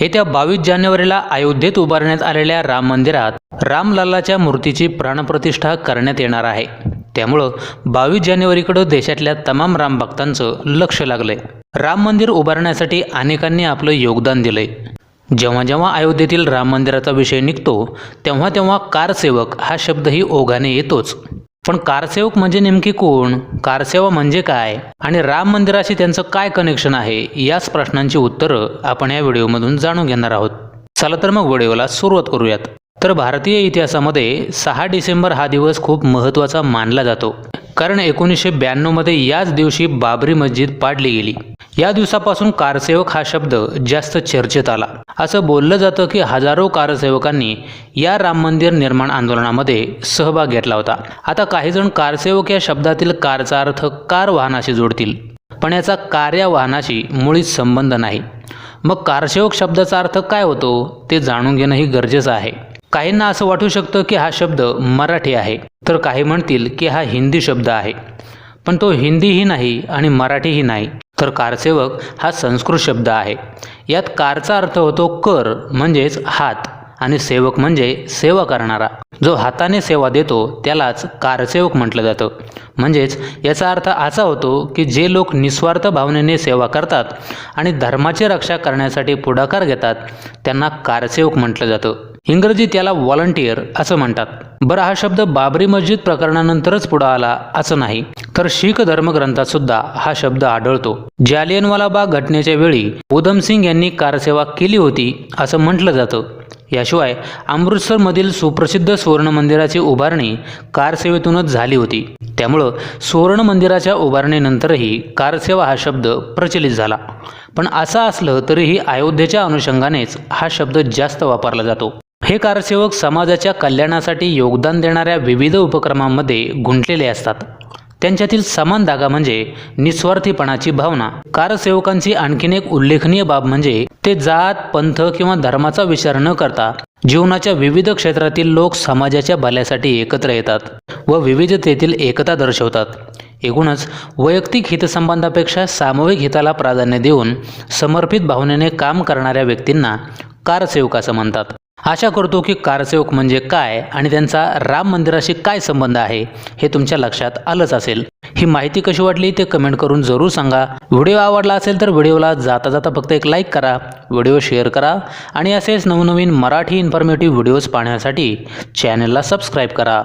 येत्या बावीस जानेवारीला अयोध्येत उभारण्यात आलेल्या राम मंदिरात रामलल्लाच्या मूर्तीची प्राणप्रतिष्ठा करण्यात येणार आहे. त्यामुळं बावीस जानेवारीकडं देशातल्या तमाम राम भक्तांचं लक्ष लागलंय. राम मंदिर उभारण्यासाठी अनेकांनी आपलं योगदान दिलंय. जेव्हा जेव्हा अयोध्येतील राम मंदिराचा विषय निघतो तेव्हा तेव्हा कारसेवक हा शब्दही ओघाने येतोच. पण कारसेवक म्हणजे नेमकी कोण? कारसेवा म्हणजे काय? आणि राम मंदिराशी त्यांचं काय कनेक्शन आहे? याच प्रश्नांची उत्तरं आपण या व्हिडिओमधून जाणून घेणार आहोत. चला तर मग व्हिडिओला सुरुवात करूयात. तर भारतीय इतिहासामध्ये सहा डिसेंबर हा दिवस खूप महत्त्वाचा मानला जातो. कारण एकोणीसशे ब्याण्णवमध्ये याच दिवशी बाबरी मस्जिद पाडली गेली. या दिवसापासून कारसेवक हा शब्द जास्त चर्चेत आला. असं बोललं जातं की हजारो कारसेवकांनी या राम मंदिर निर्माण आंदोलनामध्ये सहभाग घेतला होता. आता काही जण कारसेवक या शब्दातील कारचा अर्थ कार वाहनाशी जोडतील पण याचा कार्या वाहनाशी मुळीच संबंध नाही. मग कारसेवक शब्दाचा अर्थ काय होतो ते जाणून घेणंही गरजेचं आहे. काहींना असं वाटू शकतं की हा शब्द मराठी आहे तर काही म्हणतील की हा हिंदी शब्द आहे. पण तो हिंदीही नाही आणि मराठीही नाही. तर कारसेवक हा संस्कृत शब्द आहे. यात कारचा अर्थ होतो कर म्हणजेच हात आणि सेवक म्हणजे सेवा करणारा. जो हाताने सेवा देतो त्यालाच कारसेवक म्हटलं जातं. म्हणजेच याचा अर्थ असा होतो की जे लोक निस्वार्थ भावनेने सेवा करतात आणि धर्माची रक्षा करण्यासाठी पुढाकार घेतात त्यांना कारसेवक म्हटलं जातं. इंग्रजीत त्याला व्हॉलंटियर असं म्हणतात. बरं हा शब्द बाबरी मस्जिद प्रकरणानंतरच पुढं आला असं नाही तर शीख धर्मग्रंथात सुद्धा हा शब्द आढळतो. जालियनवाला बाग घटनेच्या वेळी उधम सिंग यांनी कारसेवा केली होती असं म्हटलं जातं. याशिवाय अमृतसरमधील सुप्रसिद्ध सुवर्ण मंदिराची उभारणी कारसेवेतूनच झाली होती. त्यामुळं सुवर्ण मंदिराच्या उभारणीनंतरही कारसेवा हा शब्द प्रचलित झाला. पण असं असलं तरीही अयोध्येच्या अनुषंगानेच हा शब्द जास्त वापरला जातो. हे कारसेवक समाजाच्या कल्याणासाठी योगदान देणाऱ्या विविध उपक्रमांमध्ये गुंतलेले असतात. त्यांच्यातील समान धागा म्हणजे निस्वार्थीपणाची भावना. कारसेवकांची आणखीन एक उल्लेखनीय बाब म्हणजे ते जात पंथ किंवा धर्माचा विचार न करता जीवनाच्या विविध क्षेत्रातील लोक समाजाच्या भल्यासाठी एकत्र येतात व विविधतेतील एकता दर्शवतात. एकूणच वैयक्तिक हितसंबंधापेक्षा सामूहिक हिताला प्राधान्य देऊन समर्पित भावनेने काम करणाऱ्या व्यक्तींना कारसेवक असं म्हणतात. आशा करतो की कारसेवक म्हणजे काय आणि त्यांचा राम मंदिराशी काय संबंध आहे हे तुमच्या लक्षात आलंच असेल. ही माहिती कशी वाटली ते कमेंट करून जरूर सांगा. व्हिडिओ आवडला असेल तर व्हिडिओला जाता जाता फक्त एक लाईक करा व्हिडिओ शेअर करा आणि असेच नवनवीन मराठी इन्फॉर्मेटिव्ह व्हिडिओज पाहण्यासाठी चॅनलला सबस्क्राईब करा.